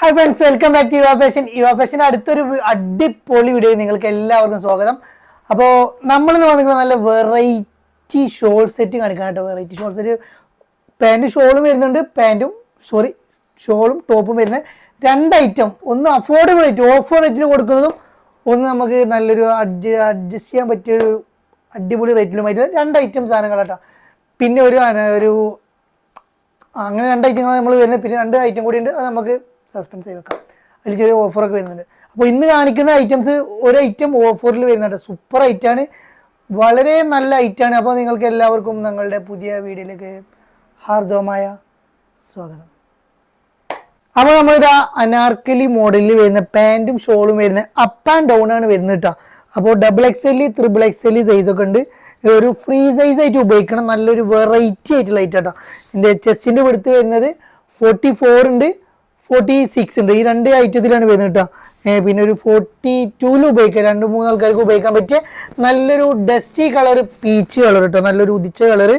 Hi friends welcome back to Yuva fashion Yuva fashion അടുത്തൊരു അടിപൊളി video നിങ്ങൾക്ക് എല്ലാവർക്കും സ്വാഗതം. അപ്പോൾ നമ്മളിന്ന് വന്നിരിക്കുന്നത് നല്ല വെറൈറ്റി ഷോൾ സെറ്റ് കാണിക്കാൻ കേട്ടോ. വെറൈറ്റി ഷോൾ സെറ്റ് പാന്റും ഷോളും വരുന്നുണ്ട്. പാന്റും സോറി ഷോളും ടോപ്പും വരുന്ന രണ്ട് ഐറ്റം ഒന്ന് അഫോർഡബിൾ റേറ്റ് ഓഫർ റേറ്റിന് കൊടുക്കുന്നതും ഒന്ന് നമുക്ക് നല്ലൊരു അഡ്ജ അഡ്ജസ്റ്റ് ചെയ്യാൻ പറ്റിയൊരു അടിപൊളി റേറ്റിലുമായിട്ട് രണ്ട് ഐറ്റം സാധനങ്ങളാട്ടോ. പിന്നെ ഒരു ഒരു അങ്ങനെ രണ്ട് ഐറ്റങ്ങൾ നമ്മൾ വരുന്നത്. പിന്നെ രണ്ട് ഐറ്റം കൂടി ഉണ്ട്. അത് നമുക്ക് സസ്പെൻസ് ചെയ്ത് വെക്കാം. അതിൽ ചെറിയ ഓഫറൊക്കെ വരുന്നുണ്ട്. അപ്പോൾ ഇന്ന് കാണിക്കുന്ന ഐറ്റംസ് ഒരു ഐറ്റം ഓഫറിൽ വരുന്നുണ്ട്. സൂപ്പർ ഐറ്റാണ് വളരെ നല്ല ഐറ്റാണ് അപ്പോൾ നിങ്ങൾക്ക് എല്ലാവർക്കും ഞങ്ങളുടെ പുതിയ വീഡിയോയിലേക്ക് ഹാർദവമായ സ്വാഗതം. അപ്പോൾ നമ്മളിതാ അനാർക്കലി മോഡലിൽ വരുന്ന പാന്റും ഷോളും വരുന്ന അപ്പ് ആൻഡ് ഡൗൺ ആണ് വരുന്നത് കേട്ടോ. അപ്പോൾ double X L triple X L സൈസൊക്കെ ഉണ്ട്. ഒരു ഫ്രീ സൈസ് ആയിട്ട് ഉപയോഗിക്കണം. നല്ലൊരു വെറൈറ്റി ആയിട്ടുള്ള ഐറ്റം കേട്ടോ ഇതിന്റെ ചെസ്റ്റിന്റെ വെടുത്ത് വരുന്നത് ഫോർട്ടി ഫോർ ഉണ്ട്. ഫോർട്ടി സിക്സ് ഉണ്ട്. ഈ രണ്ട് ഐറ്റത്തിലാണ് വരുന്നത് കേട്ടോ പിന്നെ ഒരു ഫോർട്ടി ടൂവിൽ ഉപയോഗിക്കാം. രണ്ട് മൂന്ന് ആൾക്കാർക്ക് ഉപയോഗിക്കാൻ പറ്റിയ നല്ലൊരു ഡസ്റ്റി കളർ പീച്ച് കളർ കേട്ടോ നല്ലൊരു ഉദിച്ച കളർ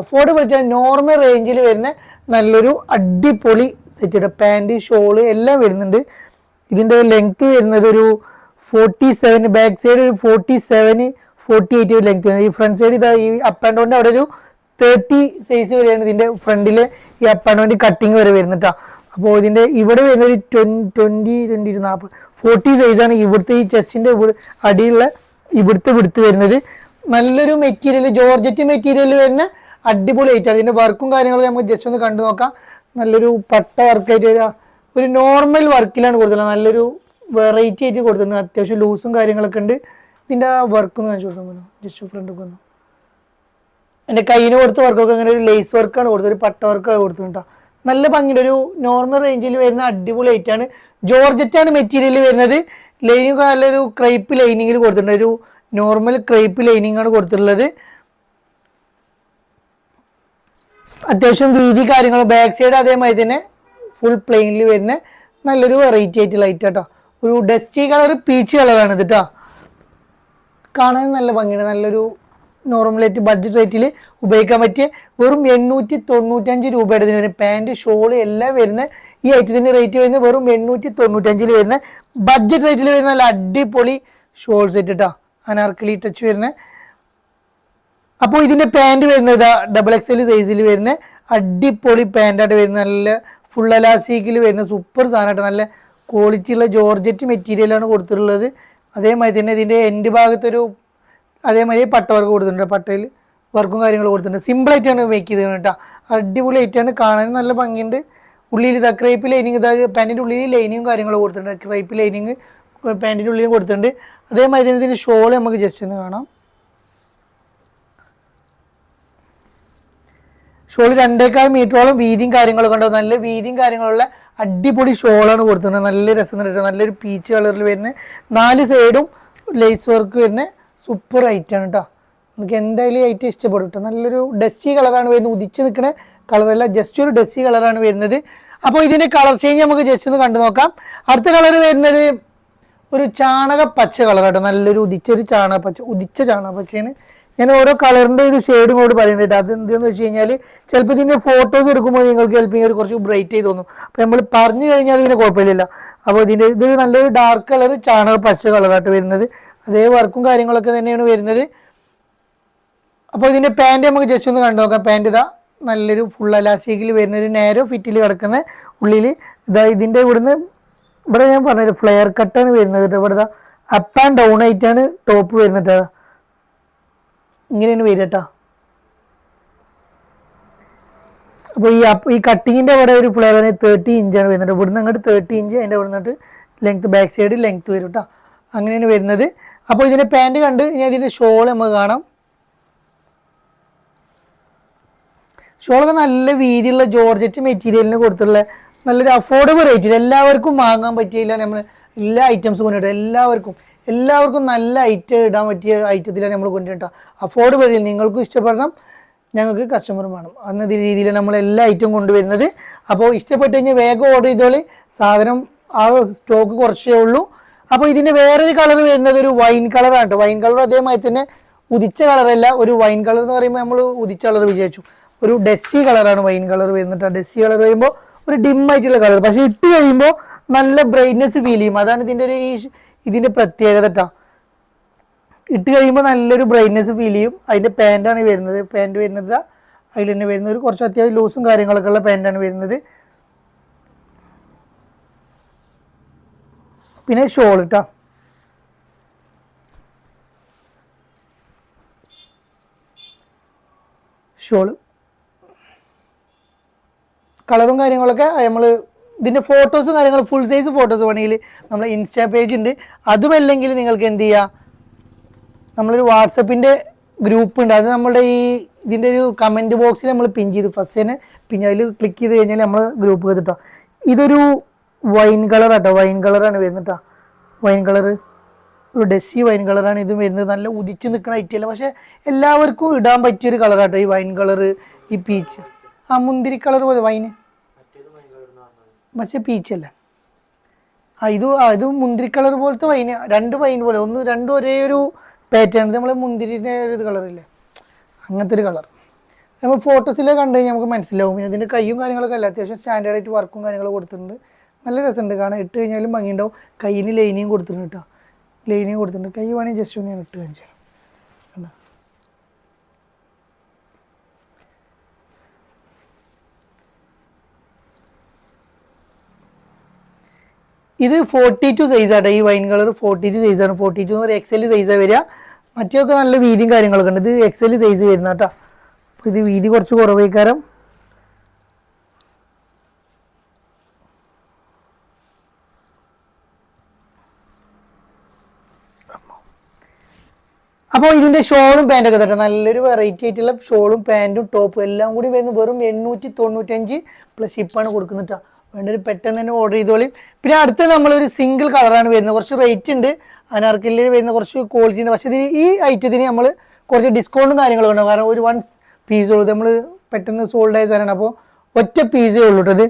അഫോർഡബിൾ നോർമൽ റേഞ്ചിൽ വരുന്ന നല്ലൊരു അടിപൊളി സെറ്റ് കേട്ടോ പാന്റ് ഷോൾ എല്ലാം വരുന്നുണ്ട്. ഇതിന്റെ ലെങ്ത് വരുന്നത് ഒരു ഫോർട്ടി സെവൻ ബാക്ക് സൈഡ് ഒരു forty seven forty eight length വരുന്നത് ഈ ഫ്രണ്ട് സൈഡ് ഇതാ ഈ അപ്പ് ആൻഡ് ഡൗണിന്റെ അവിടെ ഒരു തേർട്ടി സൈസ് വരെയാണ് ഇതിന്റെ ഫ്രണ്ടിൽ ഈ അപ്പ് ആൻഡ് ഡൗണിന്റെ കട്ടിങ് വരെ വരുന്നത് കേട്ടോ അപ്പോൾ ഇതിന്റെ ഇവിടെ വരുന്ന ഒരു ട്വന്റി ട്വന്റി ഒരു നാൽപ്പത് ഫോർട്ടി സൈസാണ് ഇവിടുത്തെ ഈ ചെസ്റ്റിന്റെ അടിയുള്ള ഇവിടുത്തെ വിടുത്ത് വരുന്നത്. നല്ലൊരു മെറ്റീരിയൽ ജോർജറ്റ് മെറ്റീരിയൽ വരുന്ന അടിപൊളി ആയിട്ടാണ് ഇതിന്റെ വർക്കും കാര്യങ്ങളും നമുക്ക് ജസ്റ്റ് ഒന്ന് കണ്ടു നോക്കാം. നല്ലൊരു പട്ട വർക്കായിട്ട് വരിക ഒരു നോർമൽ വർക്കിലാണ് കൊടുത്തത് നല്ലൊരു വെറൈറ്റി ആയിട്ട് കൊടുത്തത് അത്യാവശ്യം ലൂസും കാര്യങ്ങളൊക്കെ ഉണ്ട്. ഇതിന്റെ ആ വർക്ക് ഒന്ന് കാണിച്ചു കൊടുത്തു ജസ്റ്റ് ഫ്രണ്ട് ഒന്ന്. എന്റെ കയ്യിന് കൊടുത്ത വർക്കൊക്കെ അങ്ങനെ ഒരു ലേസ് വർക്കാണ് കൊടുത്തത്. ഒരു പട്ട വർക്കാണ് കൊടുത്തിട്ടുണ്ടോ. നല്ല ഭംഗിയുടെ ഒരു നോർമൽ റേഞ്ചിൽ വരുന്ന അടിപൊളി ആണ്. ജോർജറ്റാണ് മെറ്റീരിയൽ വരുന്നത്. ലൈനിങ് നല്ലൊരു ക്രൈപ്പ് ലൈനിങ്ങിൽ കൊടുത്തിട്ടുണ്ട്. ഒരു നോർമൽ ക്രൈപ്പ് ലൈനിങ് ആണ് കൊടുത്തിട്ടുള്ളത്. അത്യാവശ്യം വീതി കാര്യങ്ങൾ ബാക്ക് സൈഡ് അതേമാതിരി തന്നെ ഫുൾ പ്ലെയിനിൽ വരുന്ന നല്ലൊരു വെറൈറ്റി ആയിട്ട് ലൈറ്റ് കേട്ടോ ഒരു ഡസ്റ്റി കളർ പീച്ച് കളറാണ് ഇത് കേട്ടോ കാണാൻ നല്ല ഭംഗിയാണ് നല്ലൊരു നോർമലായിട്ട് ബഡ്ജറ്റ് റേറ്റിൽ ഉപയോഗിക്കാൻ പറ്റിയ വെറും എണ്ണൂറ്റി തൊണ്ണൂറ്റഞ്ച് രൂപയുടെ ഇതിന് വരുന്ന പാന്റ് ഷോൾ എല്ലാം വരുന്ന ഈ ഐറ്റത്തിന്റെ റേറ്റ് വരുന്നത് വെറും എണ്ണൂറ്റി തൊണ്ണൂറ്റഞ്ചിൽ വരുന്ന ബഡ്ജറ്റ് റേറ്റിൽ വരുന്ന നല്ല അടിപൊളി ഷോൾ സെറ്റ് കേട്ടോ അനാർക്കലി ടച്ച് വരുന്ന. അപ്പോൾ ഇതിന്റെ പാന്റ് വരുന്നത് ഡബിൾ എക്സ് എൽ സൈസിൽ വരുന്ന അടിപൊളി പാന്റായിട്ട് വരുന്ന നല്ല ഫുൾ അലാസ്റ്റിക്കിൽ വരുന്ന സൂപ്പർ സാധനമായിട്ട് നല്ല ക്വാളിറ്റി ഉള്ള ജോർജറ്റ് മെറ്റീരിയലാണ് കൊടുത്തിട്ടുള്ളത്. അതേമാതിരി തന്നെ ഇതിന്റെ എൻഡ് ഭാഗത്തൊരു അതേമാതിരി പട്ട വർക്ക് കൊടുത്തിട്ടുണ്ട്. പട്ടയിൽ വർക്കും കാര്യങ്ങളും കൊടുത്തിട്ടുണ്ട്. സിമ്പിൾ ആയിട്ടാണ് മേക്ക് ചെയ്തത് കേട്ടോ. അടിപൊളി ആയിട്ടാണ് കാണാൻ നല്ല ഭംഗിയുണ്ട്. ഉള്ളിൽ ഇതാ ക്രൈപ്പ് ലൈനിങ് ഇതാ പാന്റിന്റെ ഉള്ളിൽ ലൈനിങ്ങും കാര്യങ്ങളും കൊടുത്തിട്ടുണ്ട്. ക്രൈപ്പ് ലൈനിങ് പാന്റിന്റെ ഉള്ളിലും കൊടുത്തിട്ടുണ്ട്. അതേമാതിരി തന്നെ ഇതിന്റെ ഷോൾ നമുക്ക് ജസ്റ്റ് ഒന്ന് കാണാം. ഷോൾ രണ്ടേക്കാൾ മീറ്ററോളം വീതിയും കാര്യങ്ങളൊക്കെ ഉണ്ടാവും നല്ല വീതിയും കാര്യങ്ങളുള്ള അടിപൊളി ഷോളാണ് കൊടുത്തിട്ടുണ്ട്. നല്ല രസം നല്ലൊരു പീച്ച് കളറിൽ വരുന്ന നാല് സൈഡും ലേസ് വർക്ക് വരുന്ന സൂപ്പർ ഐറ്റാണ് കേട്ടോ നമുക്ക് എന്തായാലും ഐറ്റം ഇഷ്ടപ്പെടും കേട്ടോ നല്ലൊരു ഡസ്റ്റി കളറാണ് വരുന്നത്. ഉദിച്ച് നിൽക്കുന്ന കളറല്ല ജസ്റ്റ് ഒരു ഡസ്റ്റി കളറാണ് വരുന്നത്. അപ്പോൾ ഇതിന്റെ കളർ ചേഞ്ച് നമുക്ക് ജസ്റ്റ് ഒന്ന് കണ്ടു നോക്കാം. അടുത്ത കളർ വരുന്നത് ഒരു ചാണക പച്ച കളർ കേട്ടോ നല്ലൊരു ഉദിച്ചൊരു ചാണക പച്ച ഉദിച്ച ചാണക പച്ചയാണ്. ഞാൻ ഓരോ കളറിന്റെ ഇത് ഷെയ്ഡും കൂടി പറയുന്നുണ്ട് അത് എന്തെന്ന് വെച്ച് കഴിഞ്ഞാൽ ചിലപ്പോൾ ഇതിന്റെ ഫോട്ടോസ് എടുക്കുമ്പോൾ നിങ്ങൾക്ക് ചിലപ്പോൾ ഇങ്ങനെ കുറച്ച് ബ്രൈറ്റ് ചെയ്ത് തോന്നും. അപ്പോൾ നമ്മൾ പറഞ്ഞു കഴിഞ്ഞാൽ ഇതിന് കുഴപ്പമില്ല അപ്പോൾ ഇതിന്റെ ഇത് നല്ലൊരു ഡാർക്ക് കളർ ചാണക പച്ച കളറായിട്ട് വരുന്നത്. അതേ വർക്കും കാര്യങ്ങളൊക്കെ തന്നെയാണ് വരുന്നത്. അപ്പോൾ ഇതിന്റെ പാന്റ് നമുക്ക് ജസ്റ്റ് ഒന്ന് കണ്ടു നോക്കാം. പാന്റ് ഇതാ നല്ലൊരു ഫുൾ അലാസ്റ്റിക്കിൽ വരുന്ന ഒരു നേരോ ഫിറ്റിൽ കിടക്കുന്ന ഉള്ളിൽ ഇതാ ഇതിന്റെ ഇവിടുന്ന് ഇവിടെ ഞാൻ പറഞ്ഞൊരു ഫ്ലെയർ കട്ടാണ് വരുന്നത് ഇവിടെ അപ്പ് ആൻഡ് ഡൗൺ ആയിട്ടാണ് ടോപ്പ് വരുന്നത് ഇങ്ങനെയാണ് വരിക കേട്ടോ അപ്പോൾ ഈ ഈ കട്ടിങ്ങിന്റെ അവിടെ ഒരു ഫ്ലെയർ തേർട്ടി ഇഞ്ചാണ് വരുന്നത് ഇവിടുന്ന് അങ്ങോട്ട് തേർട്ടി ഇഞ്ച് അതിന്റെ ഇവിടെ നിന്നിട്ട് ലെങ്ത് ബാക്ക് സൈഡ് ലെങ്ത് വരും കേട്ടോ അങ്ങനെയാണ് വരുന്നത്. അപ്പോൾ ഇതിന്റെ പാന്റ് കണ്ട് ഇനി അതിന്റെ ഷോൾ നമുക്ക് കാണാം. ഷോളൊക്കെ നല്ല വീതിയുള്ള ജോർജറ്റ് മെറ്റീരിയലിന് കൊടുത്തുള്ള നല്ലൊരു അഫോർഡബിൾ റേറ്റിൽ എല്ലാവർക്കും വാങ്ങാൻ പറ്റിയില്ല നമ്മൾ എല്ലാ ഐറ്റംസും കൊണ്ടിട്ട് എല്ലാവർക്കും എല്ലാവർക്കും നല്ല ഐറ്റം ഇടാൻ പറ്റിയ ഐറ്റത്തിലാണ് നമ്മൾ കൊണ്ടുപോയിട്ട് അഫോർഡബിൾ റേറ്റിൽ നിങ്ങൾക്കും ഇഷ്ടപ്പെടണം ഞങ്ങൾക്ക് കസ്റ്റമറും വേണം. അന്ന രീതിയിൽ നമ്മൾ എല്ലാ ഐറ്റവും കൊണ്ടുവരുന്നത്. അപ്പോൾ ഇഷ്ടപ്പെട്ട് കഴിഞ്ഞാൽ വേഗം ഓർഡർ ചെയ്തോളി. സാധനം ആ സ്റ്റോക്ക് കുറച്ചേ ഉള്ളൂ. അപ്പോൾ ഇതിന്റെ വേറൊരു കളർ വരുന്നത് ഒരു വൈൻ കളറാണ് കേട്ടോ വൈൻ കളർ അതേമാതിരി തന്നെ ഉദിച്ച കളറല്ല ഒരു വൈൻ കളർ എന്ന് പറയുമ്പോൾ നമ്മൾ ഉദിച്ച കളർ വിചാരിച്ചു. ഒരു ഡസ്റ്റി കളറാണ് വൈൻ കളർ വരുന്നിട്ട് ആ ഡസ്റ്റി കളർ വരുമ്പോൾ ഒരു ഡിം ആയിട്ടുള്ള കളർ പക്ഷെ ഇട്ട് കഴിയുമ്പോൾ നല്ല ബ്രൈറ്റ്നെസ് ഫീൽ ചെയ്യും. അതാണ് ഇതിന്റെ ഒരു ഈ ഇതിന്റെ ഇതിന്റെ പ്രത്യേകത കേട്ടോ ഇട്ട് കഴിയുമ്പോൾ നല്ലൊരു ബ്രൈറ്റ്നെസ് ഫീൽ ചെയ്യും. അതിന്റെ പാന്റാണ് വരുന്നത്. പാന്റ് വരുന്നത് അതിൽ തന്നെ വരുന്നത് ഒരു കുറച്ച് അത്യാവശ്യം ലൂസും കാര്യങ്ങളൊക്കെ ഉള്ള പാന്റാണ് വരുന്നത്. പിന്നെ ഷോൾ കേട്ടോ ഷോൾ കളറും കാര്യങ്ങളൊക്കെ നമ്മൾ ഇതിന്റെ ഫോട്ടോസും കാര്യങ്ങളും ഫുൾ സൈസ് ഫോട്ടോസ് വേണമെങ്കിൽ നമ്മൾ ഇൻസ്റ്റാ പേജ് ഉണ്ട്. അതുമല്ലെങ്കിൽ നിങ്ങൾക്ക് എന്ത് ചെയ്യുക നമ്മളൊരു വാട്സപ്പിന്റെ ഗ്രൂപ്പ് ഉണ്ട്. അത് നമ്മളുടെ ഈ ഇതിന്റെ ഒരു കമന്റ് ബോക്സിൽ നമ്മൾ പിൻ ചെയ്ത് ഫസ്റ്റ് തന്നെ പിന്നെ അതിൽ ക്ലിക്ക് ചെയ്ത് കഴിഞ്ഞാൽ നമ്മൾ ഗ്രൂപ്പ് ചെയ്തിട്ടോ ഇതൊരു വൈൻ കളർ ആട്ടോ വൈൻ കളറാണ് വരുന്നത് വൈൻ കളർ ഒരു ഡെസ്സി വൈൻ കളറാണ് ഇത് വരുന്നത്. നല്ല ഉദിച്ച് നിൽക്കുന്ന ഐറ്റല്ല പക്ഷെ എല്ലാവർക്കും ഇടാൻ പറ്റിയൊരു കളറാട്ടോ ഈ വൈൻ കളർ ഈ പീച്ച് ആ മുന്തിരി കളർ പോലെ വൈന് പക്ഷെ പീച്ചല്ല ആ ഇത് ഇത് മുന്തിരി കളർ പോലത്തെ വൈന് രണ്ട് വൈൻ പോലെ. ഒന്ന് രണ്ടും ഒരേ ഒരു പാറ്റേൺ നമ്മൾ മുന്തിരിന്റെ ഒരു കളറില്ലേ അങ്ങനത്തെ ഒരു കളർ നമ്മൾ ഫോട്ടോസിലൊക്കെ കണ്ടു കഴിഞ്ഞാൽ നമുക്ക് മനസ്സിലാവും. ഇതിന്റെ കൈയും കാര്യങ്ങളൊക്കെ അല്ല? അത്യാവശ്യം സ്റ്റാൻഡേർഡായിട്ട് വർക്കും കാര്യങ്ങളും കൊടുത്തിട്ടുണ്ട്. നല്ല രസമുണ്ട് കാണാൻ. ഇട്ട് കഴിഞ്ഞാലും ഭംഗിയുണ്ടാവും. കയ്യിന് ലൈനിയും കൊടുത്തിട്ടുണ്ട് കേട്ടോ. ലൈനിയും കൊടുത്തിട്ടുണ്ട്. കൈ വേണമെങ്കിൽ ജസ്റ്റ് ഒന്ന് ഞാൻ ഇട്ട്. കണ്ടോ? ഇത് ഫോർട്ടി ടു സൈസ് ആട്ടോ. ഈ wine colour forty two size ആണ് ഫോർട്ടി ടു എന്ന് എക്സൽ സൈസാണ് വരിക. മറ്റൊക്കെ നല്ല വീതിയും കാര്യങ്ങളൊക്കെ ഉണ്ട്. ഇത് എക്സൽ സൈസ് വരുന്ന കേട്ടോ. ഇത് വീതി കുറച്ച് കുറവേക്കാരം അപ്പോൾ ഇതിന്റെ ഷോളും പാന്റൊക്കെ തട്ടെ. നല്ലൊരു വെറൈറ്റി ആയിട്ടുള്ള ഷോളും പാന്റും ടോപ്പും എല്ലാം കൂടി വരുന്നത് വെറും എണ്ണൂറ്റി തൊണ്ണൂറ്റഞ്ച് പ്ലസ് ഷിപ്പാണ് കൊടുക്കുന്നത് കേട്ടോ വേണ്ടൊരു പെട്ടെന്ന് തന്നെ ഓർഡർ ചെയ്തോളിയും പിന്നെ അടുത്ത നമ്മളൊരു സിംഗിൾ കളറാണ് വരുന്നത്. കുറച്ച് റേറ്റ് ഉണ്ട്. അനാർക്കലിൽ വരുന്ന കുറച്ച് ക്വാളിറ്റി ഉണ്ട്. പക്ഷേ ഇതിന് ഈ ഐറ്റത്തിന് നമ്മൾ കുറച്ച് ഡിസ്കൗണ്ടും കാര്യങ്ങളും ഉണ്ടാവും കാരണം ഒരു വൺ പീസ് ഉള്ളൂ. നമ്മൾ പെട്ടെന്ന് സോൾഡ് ആയ സാധനമാണ്. അപ്പോൾ ഒറ്റ പീസേ ഉള്ളൂ കേട്ടോ ഇത്.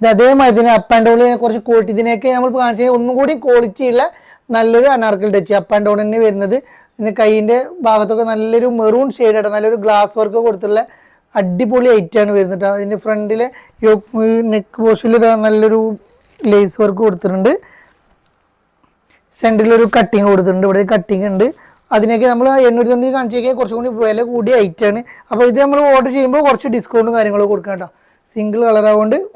അതേമാതിരി തന്നെ അപ്പ് ആൻഡ് ഡൗണിൽ കുറച്ച് ക്വാളിറ്റി ഇതിനൊക്കെ നമ്മൾ കാണിച്ചു കഴിഞ്ഞാൽ ഒന്നും കൂടി ക്വാളിറ്റി ഉള്ള നല്ലൊരു anarkali touch up and down തന്നെ വരുന്നത്. പിന്നെ കൈയിന്റെ ഭാഗത്തൊക്കെ നല്ലൊരു മെറൂൺ ഷെയ്ഡായിട്ട് നല്ലൊരു ഗ്ലാസ് വർക്ക് കൊടുത്തുള്ള അടിപൊളി ഐറ്റാണ് വരുന്നത്. അതിന്റെ ഫ്രണ്ടിലെ നെക്ക് പോഷിൽ നല്ലൊരു ലേസ് വർക്ക് കൊടുത്തിട്ടുണ്ട്. സെന്ററിലൊരു കട്ടിങ് കൊടുത്തിട്ടുണ്ട്. ഇവിടെ കട്ടിങ് ഉണ്ട്. അതിനൊക്കെ നമ്മൾ എണ്ണൂറ്റി തൊണ്ണൂറ്റി കാണിച്ചേക്കാൻ കുറച്ചും കൂടി വില കൂടിയ ഐറ്റാണ് അപ്പോൾ ഇത് നമ്മൾ ഓർഡർ ചെയ്യുമ്പോൾ കുറച്ച് ഡിസ്കൗണ്ടും കാര്യങ്ങളും കൊടുക്കാം കേട്ടോ സിംഗിൾ കളർ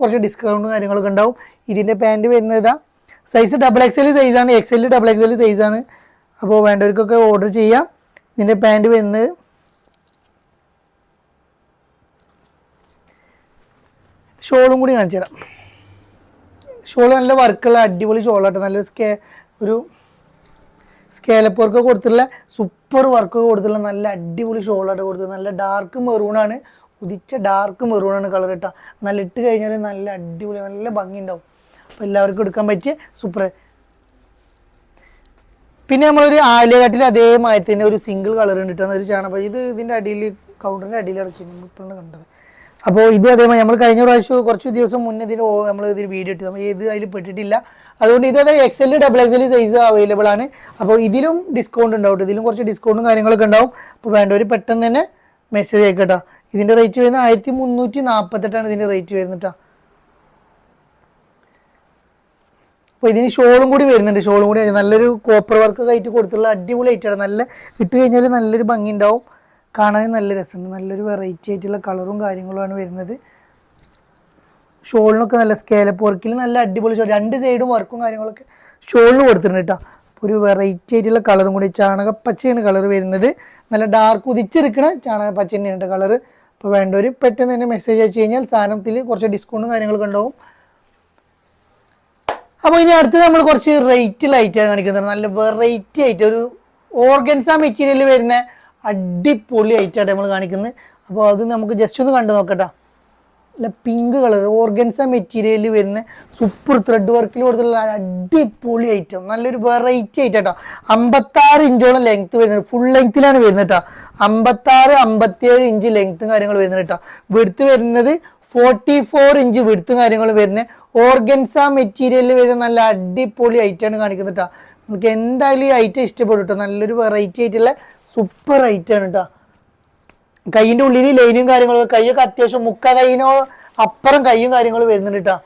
കുറച്ച് ഡിസ്കൗണ്ടും കാര്യങ്ങളൊക്കെ ഉണ്ടാവും. ഇതിന്റെ പാന്റ് വരുന്നത് സൈസ് ഡബിൾ എക്സ് എൽ സൈസാണ് X L double X L സൈസാണ് അപ്പോൾ വേണ്ടവർക്കൊക്കെ ഓർഡർ ചെയ്യാം. ഇതിന്റെ പാന്റ് വരുന്നത് ഷോളും കൂടി കാണിച്ചു തരാം. ഷോൾ നല്ല വർക്കുള്ള അടിപൊളി ഷോളാട്ടോ നല്ല സ്കേ ഒരു സ്കേലപ്പ് വർക്ക് കൊടുത്തിട്ടുള്ള സൂപ്പർ വർക്ക് കൊടുത്തിട്ടുള്ള നല്ല അടിപൊളി ഷോളായിട്ട് കൊടുത്തത്. നല്ല ഡാർക്ക് മെറൂണാണ് ഉദിച്ച ഡാർക്ക് മെറൂണാണ് കളർ ഇട്ടാൽ നല്ല ഇട്ട് കഴിഞ്ഞാൽ നല്ല അടിപൊളി നല്ല ഭംഗി ഉണ്ടാവും അപ്പോൾ എല്ലാവർക്കും എടുക്കാൻ പറ്റിയ സൂപ്പർ പിന്നെ നമ്മളൊരു ആലിയഘട്ടിൽ അതേമാതിരി തന്നെ ഒരു സിംഗിൾ കളർ ഉണ്ട് കേട്ടോ ഒരു ചാണകം ഇത് ഇതിന്റെ അടിയിൽ കൗണ്ടറിന്റെ അടിയിൽ ഇറക്കി ഇപ്പോഴാണ് കണ്ടത്. അപ്പോൾ ഇത് അതേമാതിരി നമ്മൾ കഴിഞ്ഞ പ്രാവശ്യം കുറച്ച് ദിവസം മുന്നേ ഇതിന് നമ്മൾ ഇതിന് വീഡിയോ ഇട്ടു. നമ്മൾ ഇത് അതിൽ പെട്ടിട്ടില്ല. അതുകൊണ്ട് ഇത് അതായത് X L double X L size available ആണ്. അപ്പോൾ ഇതിലും ഡിസ്കൗണ്ട് ഉണ്ടാവും ഇതിലും കുറച്ച് ഡിസ്കൗണ്ടും കാര്യങ്ങളൊക്കെ ഉണ്ടാവും. അപ്പോൾ വേണ്ടവർ പെട്ടെന്ന് തന്നെ മെസ്സേജ് അയക്കട്ടോ ഇതിന്റെ റേറ്റ് വരുന്നത് ആയിരത്തി മുന്നൂറ്റി നാൽപ്പത്തെട്ടാണ് ഇതിന്റെ റേറ്റ് വരുന്നത് കേട്ടോ. അപ്പോൾ ഇതിന് ഷോളും കൂടി വരുന്നുണ്ട്. ഷോളും കൂടി നല്ലൊരു കോപ്പർ വർക്ക് ആയിട്ട് കൊടുത്തുള്ള അടിപൊളി ആയിട്ടാണ് നല്ല ഇട്ട് കഴിഞ്ഞാൽ നല്ലൊരു ഭംഗി ഉണ്ടാവും. കാണാനും നല്ല രസമുണ്ട്. നല്ലൊരു വെറൈറ്റി ആയിട്ടുള്ള കളറും കാര്യങ്ങളുമാണ് വരുന്നത്. ഷോളിനൊക്കെ നല്ല സ്കേലപ്പ് വർക്കിൽ നല്ല അടിപൊളി ഷോൾ. രണ്ട് സൈഡും വർക്കും കാര്യങ്ങളൊക്കെ ഷോളിന് കൊടുത്തിട്ടുണ്ട് കേട്ടോ ഒരു വെറൈറ്റി ആയിട്ടുള്ള കളറും കൂടി ചാണകപ്പച്ചയാണ് കളർ വരുന്നത്. നല്ല ഡാർക്ക് ഉദിച്ചെടുക്കണ ചാണകപ്പച്ച തന്നെയാണ് കളർ അപ്പോൾ വേണ്ടവർ പെട്ടെന്ന് തന്നെ മെസ്സേജ് അയച്ചു കഴിഞ്ഞാൽ സാധനത്തിൽ കുറച്ച് ഡിസ്കൗണ്ടും കാര്യങ്ങളൊക്കെ ഉണ്ടാവും. അപ്പോൾ ഇനി അടുത്ത് നമ്മൾ കുറച്ച് റേറ്റ് ലൈറ്റാണ് കാണിക്കുന്നത്. നല്ല വെറൈറ്റി ആയിട്ട് ഒരു ഓർഗൻസ മെറ്റീരിയൽ വരുന്ന അടിപൊളി ആയിട്ടാണ് നമ്മൾ കാണിക്കുന്നത്. അപ്പോൾ അത് നമുക്ക് ജസ്റ്റ് ഒന്ന് കണ്ടു നോക്കട്ടെ. നല്ല പിങ്ക് കളർ ഓർഗൻസ മെറ്റീരിയൽ വരുന്ന സൂപ്പർ ത്രെഡ് വർക്കിൽ കൊടുത്തുള്ള അടിപൊളി ഐറ്റം നല്ലൊരു വെറൈറ്റി ആയിട്ട് കേട്ടോ. അമ്പത്താറ് ഇഞ്ചോളം ലെങ്ത് വരുന്നത്. ഫുൾ ലെങ്ത്തിലാണ് വരുന്നത് കേട്ടോ. അമ്പത്താറ് അമ്പത്തിയേഴ് ഇഞ്ച് ലെങ്ത്തും കാര്യങ്ങളും വരുന്നത് കേട്ടോ. വെടുത്ത് വരുന്നത് ഫോർട്ടി ഫോർ ഇഞ്ച് വെടുത്തും കാര്യങ്ങളും വരുന്നത് ഓർഗൻസ മെറ്റീരിയലിൽ വരുന്ന നല്ല അടിപൊളി ഐറ്റമാണ് കാണിക്കുന്നത് കേട്ടോ നമുക്ക് എന്തായാലും ഈ ഐറ്റം ഇഷ്ടപ്പെടും നല്ലൊരു വെറൈറ്റി ആയിട്ടുള്ള സൂപ്പർ ഐറ്റാണ് കേട്ടോ കൈയിന്റെ ഉള്ളിൽ ലൈനും കാര്യങ്ങളൊക്കെ കൈയൊക്കെ അത്യാവശ്യം മുക്ക കൈനോ അപ്പുറം കൈയും കാര്യങ്ങളും വരുന്നുണ്ട് കേട്ടോ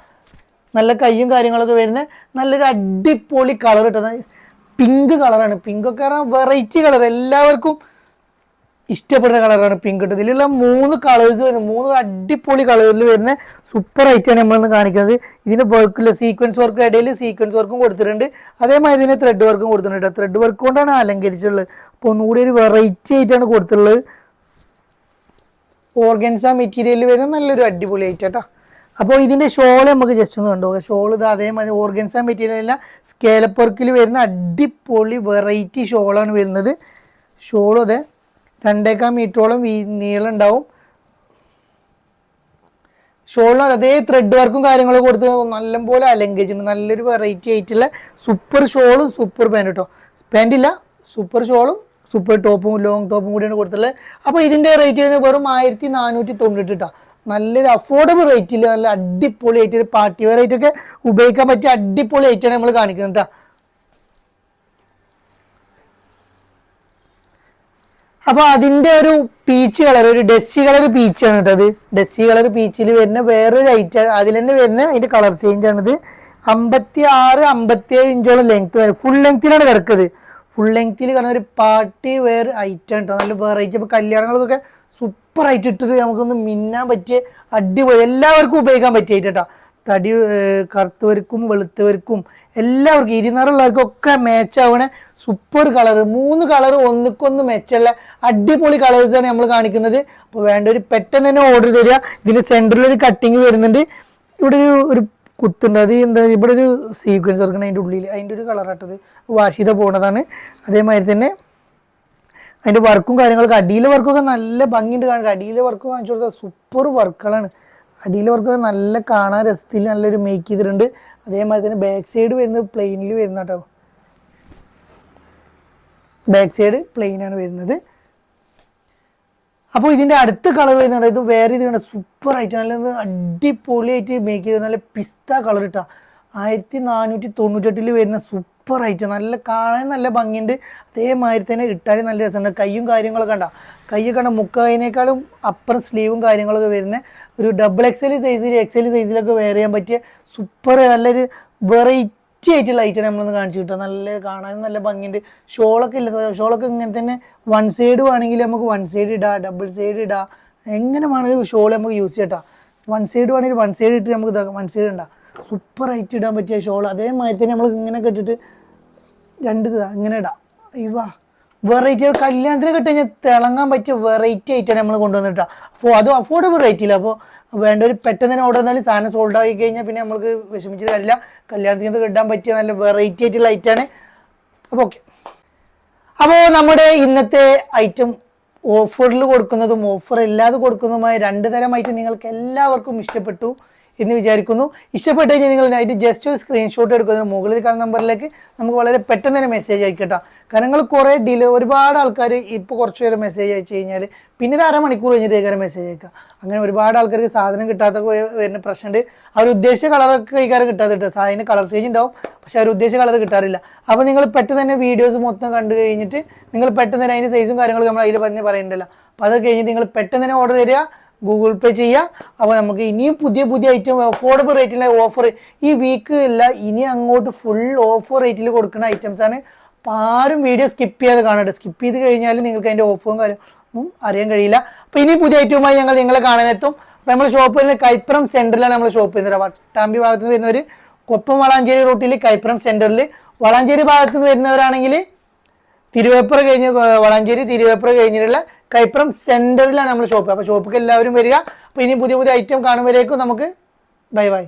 നല്ല കൈയും കാര്യങ്ങളൊക്കെ വരുന്ന നല്ലൊരു അടിപൊളി കളർ കേട്ടോ പിങ്ക് കളറാണ് പിങ്ക് ഒക്കെ വെറൈറ്റി കളർ എല്ലാവർക്കും ഇഷ്ടപ്പെടുന്ന കളറാണ് പിങ്ക് കിട്ടുന്നത് ഇതിലുള്ള മൂന്ന് കളേഴ്സ് വരുന്നത് മൂന്ന് അടിപൊളി കളേഴ്സിൽ വരുന്ന സൂപ്പർ ആയിട്ടാണ് നമ്മളിന്ന് കാണിക്കുന്നത്. ഇതിന് വർക്കില്ല സീക്വൻസ് വർക്ക് ഇടയിൽ സീക്വൻസ് വർക്കും കൊടുത്തിട്ടുണ്ട്. അതേമാതിരി ഇതിന് ത്രെഡ് വർക്കും കൊടുത്തിട്ടുണ്ട് ത്രെഡ് വർക്ക് കൊണ്ടാണ് അലങ്കരിച്ചിട്ടുള്ളത്. അപ്പോൾ ഒന്നുകൂടി ഒരു വെറൈറ്റി ആയിട്ടാണ് കൊടുത്തിട്ടുള്ളത്. ഓർഗൻസ മെറ്റീരിയലിൽ വരുന്ന നല്ലൊരു അടിപൊളി ഐറ്റാട്ടോ അപ്പോൾ ഇതിന്റെ ഷോൾ നമുക്ക് ജസ്റ്റ് ഒന്ന് കണ്ടുപോകാം ഷോൾ ഇത് അതേമാതിരി ഓർഗൻസ മെറ്റീരിയൽ അല്ല. സ്കേലപ്പ് വർക്കിൽ വരുന്ന അടിപൊളി വെറൈറ്റി ഷോളാണ് വരുന്നത്. ഷോളും അതെ. രണ്ടേക്കാൽ മീറ്ററോളം വീ നീളം ഉണ്ടാവും ഷോളിന് അതേ ത്രെഡ് വർക്കും കാര്യങ്ങളും കൊടുത്ത് നല്ലപോലെ അലങ്കരിച്ചിട്ടുണ്ട്. നല്ലൊരു വെറൈറ്റി ആയിട്ടുള്ള സൂപ്പർ ഷോളും സൂപ്പർ പാന്റ് കേട്ടോ പാന്റ് ഇല്ല സൂപ്പർ ഷോളും സൂപ്പർ ടോപ്പും ലോങ് ടോപ്പും കൂടിയാണ് കൊടുത്തിട്ടുള്ളത് അപ്പോൾ ഇതിന്റെ റേറ്റ് വരുന്നത് വെറും ആയിരത്തി നാനൂറ്റി തൊണ്ണൂറ്റി നല്ലൊരു അഫോർഡബിൾ റേറ്റിൽ നല്ല അടിപൊളി ആയിട്ട് പാർട്ടി വെയർ ആയിട്ടൊക്കെ ഉപയോഗിക്കാൻ പറ്റിയ അടിപൊളി ആയിട്ടാണ് നമ്മൾ കാണിക്കുന്നത് കേട്ടോ അപ്പൊ അതിന്റെ ഒരു പീച്ച് കളർ ഒരു ഡസ്റ്റി കളർ പീച്ചാണ് കേട്ടോ അത്. ഡസ്റ്റി കളർ പീച്ചിൽ വരുന്ന വേറൊരു ഐറ്റം അതിൽ തന്നെ വരുന്ന അതിന്റെ കളർ ചേഞ്ച് ആണിത് അമ്പത്തി ആറ് അമ്പത്തി ഏഴ് ഇഞ്ചോളം ലെങ്ത് വരെ ഫുൾ ലെങ്ത്തിലാണ് കിടക്കുന്നത് ഫുൾ ലെങ്ത്തിൽ കാണുന്ന ഒരു പാർട്ടി വെയർ ഐറ്റം കേട്ടോ നല്ല വെറൈറ്റി ഇപ്പൊ കല്യാണങ്ങൾക്കൊക്കെ സൂപ്പർ ആയിട്ട് ഇട്ടിട്ട് നമുക്കൊന്ന് മിന്നാൻ പറ്റിയ അടിപൊളി എല്ലാവർക്കും ഉപയോഗിക്കാൻ പറ്റിയ ഐറ്റം തടി കറുത്തവർക്കും വെളുത്തവർക്കും എല്ലാവർക്കും ഇരുന്നറുള്ളവർക്കും ഒക്കെ മാച്ച് ആവണ സൂപ്പർ കളർ മൂന്ന് കളർ ഒന്നിക്കൊന്ന് മെച്ചല്ല അടിപൊളി കളേഴ്സാണ് നമ്മൾ കാണിക്കുന്നത്. അപ്പോൾ വേണ്ട ഒരു പെട്ടെന്ന് തന്നെ ഓർഡർ തരിക. ഇതിന് സെന്ററിൽ ഒരു കട്ടിങ് വരുന്നുണ്ട്. ഇവിടെ ഒരു ഒരു കുത്തുണ്ട്. അത് എന്താ ഇവിടെ ഒരു സീക്വൻസ് വർക്കണം അതിന്റെ ഉള്ളിൽ അതിന്റെ ഒരു കളറാട്ടത് വാഷ് ചെയ്ത പോണതാണ്. അതേമാതിരി തന്നെ അതിന്റെ വർക്കും കാര്യങ്ങളൊക്കെ അടിയിലെ വർക്കൊക്കെ നല്ല ഭംഗിയുണ്ട് കാണുക അടിയിലെ വർക്ക് കാണിച്ചു കൊടുത്താൽ സൂപ്പർ വർക്കുകളാണ് അടിയിലെ വർക്ക് നല്ല കാണാൻ രസത്തിൽ നല്ലൊരു മേക്ക് ചെയ്തിട്ടുണ്ട്. അതേമാതിരി തന്നെ ബാക്ക് സൈഡ് വരുന്നത് പ്ലെയിനിൽ വരുന്ന കേട്ടോ. ബാക്ക് സൈഡ് പ്ലെയിൻ ആണ് വരുന്നത്. അപ്പോൾ ഇതിന്റെ അടുത്ത കളർ വരുന്നുണ്ട് ഇത് വേറെ ഇത് കണ്ട? സൂപ്പർ ആയിട്ട് നല്ല അടിപൊളിയായിട്ട് മേക്ക് ചെയ്ത് നല്ല പിസ്ത കളർ ഇട്ടാ. ആയിരത്തി നാനൂറ്റി തൊണ്ണൂറ്റെട്ടിൽ വരുന്ന സൂപ്പർ ആയിട്ട് നല്ല കാണാൻ നല്ല ഭംഗിയുണ്ട്. അതേമാതിരി തന്നെ ഇട്ടാലും നല്ല രസമുണ്ട്. കയ്യും കാര്യങ്ങളൊക്കെ ഉണ്ടാവും കയ്യൊക്കെ കണ്ട? മുക്കതിനേക്കാളും അപ്പുറം സ്ലീവും കാര്യങ്ങളൊക്കെ വരുന്ന ഒരു ഡബിൾ എക്സൽ സൈസിൽ എക്സൽ സൈസിലൊക്കെ വെയർ ചെയ്യാൻ പറ്റിയ സൂപ്പർ നല്ലൊരു വെറൈറ്റി ആയിട്ടുള്ള ഐറ്റം നമ്മളൊന്ന് കാണിച്ചു കിട്ടുക നല്ല കാണാനും നല്ല ഭംഗിയുണ്ട്. ഷോളൊക്കെ ഇല്ല ഷോളൊക്കെ ഇങ്ങനെ തന്നെ വൺ സൈഡ് വേണമെങ്കിൽ നമുക്ക് വൺ സൈഡ് ഇടാം ഡബിൾ സൈഡ് ഇടാം. എങ്ങനെ വേണമെങ്കിലും ഷോൾ നമുക്ക് യൂസ് ചെയ്യട്ടാ വൺ സൈഡ് വേണമെങ്കിൽ വൺ സൈഡ് ഇട്ട് നമുക്ക് വൺ സൈഡ് ഉണ്ടാ സൂപ്പർ ആയിട്ട് ഇടാൻ പറ്റിയ ഷോൾ. അതേമാതിരി തന്നെ നമ്മൾ ഇങ്ങനെ കെട്ടിട്ട് രണ്ട് ഇങ്ങനെ ഇടാം. ഇവാ വെറൈറ്റി കല്യാണത്തിന് കിട്ടി കഴിഞ്ഞാൽ തിളങ്ങാൻ പറ്റിയ വെറൈറ്റി ആയിട്ടാണ് നമ്മൾ കൊണ്ടുവന്നിട്ടാ. അപ്പോൾ അതും അഫോർഡബിൾ റേറ്റില്ല അപ്പോൾ വേണ്ട ഒരു പെട്ടെന്ന് തന്നെ ഓർഡർ തന്നാലും സാധനം സോൾഡ് ആയി കഴിഞ്ഞാൽ പിന്നെ നമുക്ക് വിഷമിച്ചിട്ട് കാര്യമില്ല. കല്യാണത്തിന് കിട്ടാൻ പറ്റിയ നല്ല വെറൈറ്റി ആയിട്ടുള്ള ഐറ്റാണ് അപ്പോൾ ഓക്കെ അപ്പോൾ നമ്മുടെ ഇന്നത്തെ ഐറ്റം ഓഫറിൽ കൊടുക്കുന്നതും ഓഫർ ഇല്ലാതെ കൊടുക്കുന്നതുമായ രണ്ട് തരം ഐറ്റം നിങ്ങൾക്ക് എല്ലാവർക്കും ഇഷ്ടപ്പെട്ടു. എന്ന് വിചാരിക്കുന്നു. ഇഷ്ടപ്പെട്ട് കഴിഞ്ഞാൽ നിങ്ങൾ അതിന്റെ ജസ്റ്റ് ഒരു സ്ക്രീൻഷോട്ട് എടുക്കുന്നതിന് മുകളിൽ കാണുന്ന നമ്പറിലേക്ക് നമുക്ക് വളരെ പെട്ടെന്ന് തന്നെ മെസ്സേജ് അയക്കട്ടോ. കാരണം നിങ്ങൾ കുറേ ഡിലേ ഒരുപാട് ആൾക്കാർ ഇപ്പോൾ കുറച്ച് പേര് മെസ്സേജ് അയച്ചു കഴിഞ്ഞാൽ പിന്നെ ഒരു അരമണിക്കൂർ കഴിഞ്ഞിട്ട് മെസ്സേജ് അയക്കുക അങ്ങനെ ഒരുപാട് ആൾക്കാർക്ക് സാധനം കിട്ടാത്ത വരുന്ന പ്രശ്നമുണ്ട്. അവർ ഉദ്ദേശിച്ച കളറൊക്കെ കൈകാര്യം കിട്ടാതെ കിട്ടുക സാധനം കളർ ചേഞ്ച് ഉണ്ടാവും. പക്ഷെ അവർ ഉദ്ദേശിച്ച കളർ കിട്ടാറില്ല. അപ്പോൾ നിങ്ങൾ പെട്ടെന്ന് തന്നെ വീഡിയോസ് മൊത്തം കണ്ടു കഴിഞ്ഞിട്ട് നിങ്ങൾ പെട്ടെന്ന് തന്നെ അതിന്റെ സൈസും കാര്യങ്ങളും നമ്മൾ അതിൽ പറഞ്ഞ് പറയുന്നുണ്ടല്ലോ അപ്പോൾ അത് കഴിഞ്ഞ് നിങ്ങൾ പെട്ടെന്ന് തന്നെ ഓർഡർ തരിക. ഗൂഗിൾ പേ ചെയ്യുക അപ്പോൾ നമുക്ക് ഇനിയും പുതിയ പുതിയ ഐറ്റം അഫോർഡബിൾ റേറ്റിലെ ഓഫർ ഈ വീക്ക് ഇല്ല ഇനി അങ്ങോട്ട് ഫുൾ ഓഫർ റേറ്റിൽ കൊടുക്കുന്ന ഐറ്റംസ് ആണ്. അപ്പോൾ ആരും വീഡിയോ സ്കിപ്പ് ചെയ്യാതെ കാണട്ടെ സ്കിപ്പ് ചെയ്ത് കഴിഞ്ഞാൽ നിങ്ങൾക്ക് അതിന്റെ ഓഫറും കാര്യമൊന്നും അറിയാൻ കഴിയില്ല. അപ്പോൾ ഇനി പുതിയ ഐറ്റവുമായി ഞങ്ങൾ നിങ്ങളെ കാണാനെത്തും. അപ്പോൾ നമ്മൾ ഷോപ്പ് വരുന്നത് കൈപ്പുറം സെന്ററിലാണ് നമ്മൾ ഷോപ്പ് ചെയ്യുന്നത് വട്ടാമ്പി ഭാഗത്ത് നിന്ന് വരുന്നവർ കൊപ്പം വളാഞ്ചേരി റൂട്ടിൽ കൈപ്പുറം സെന്ററിൽ വളാഞ്ചേരി ഭാഗത്ത് നിന്ന് വരുന്നവരാണെങ്കിൽ തിരുവേപ്പുറ കഴിഞ്ഞ് വളാഞ്ചേരി തിരുവേപ്പുറ കഴിഞ്ഞിട്ടുള്ള കൈപ്പുറം സെന്ററിലാണ് നമ്മൾ ഷോപ്പ് അപ്പോൾ ഷോപ്പിക്ക് എല്ലാവരും വരിക. അപ്പോൾ ഇനി പുതിയ പുതിയ ഐറ്റം കാണുമ്പോഴേക്കും നമുക്ക് ബൈ ബൈ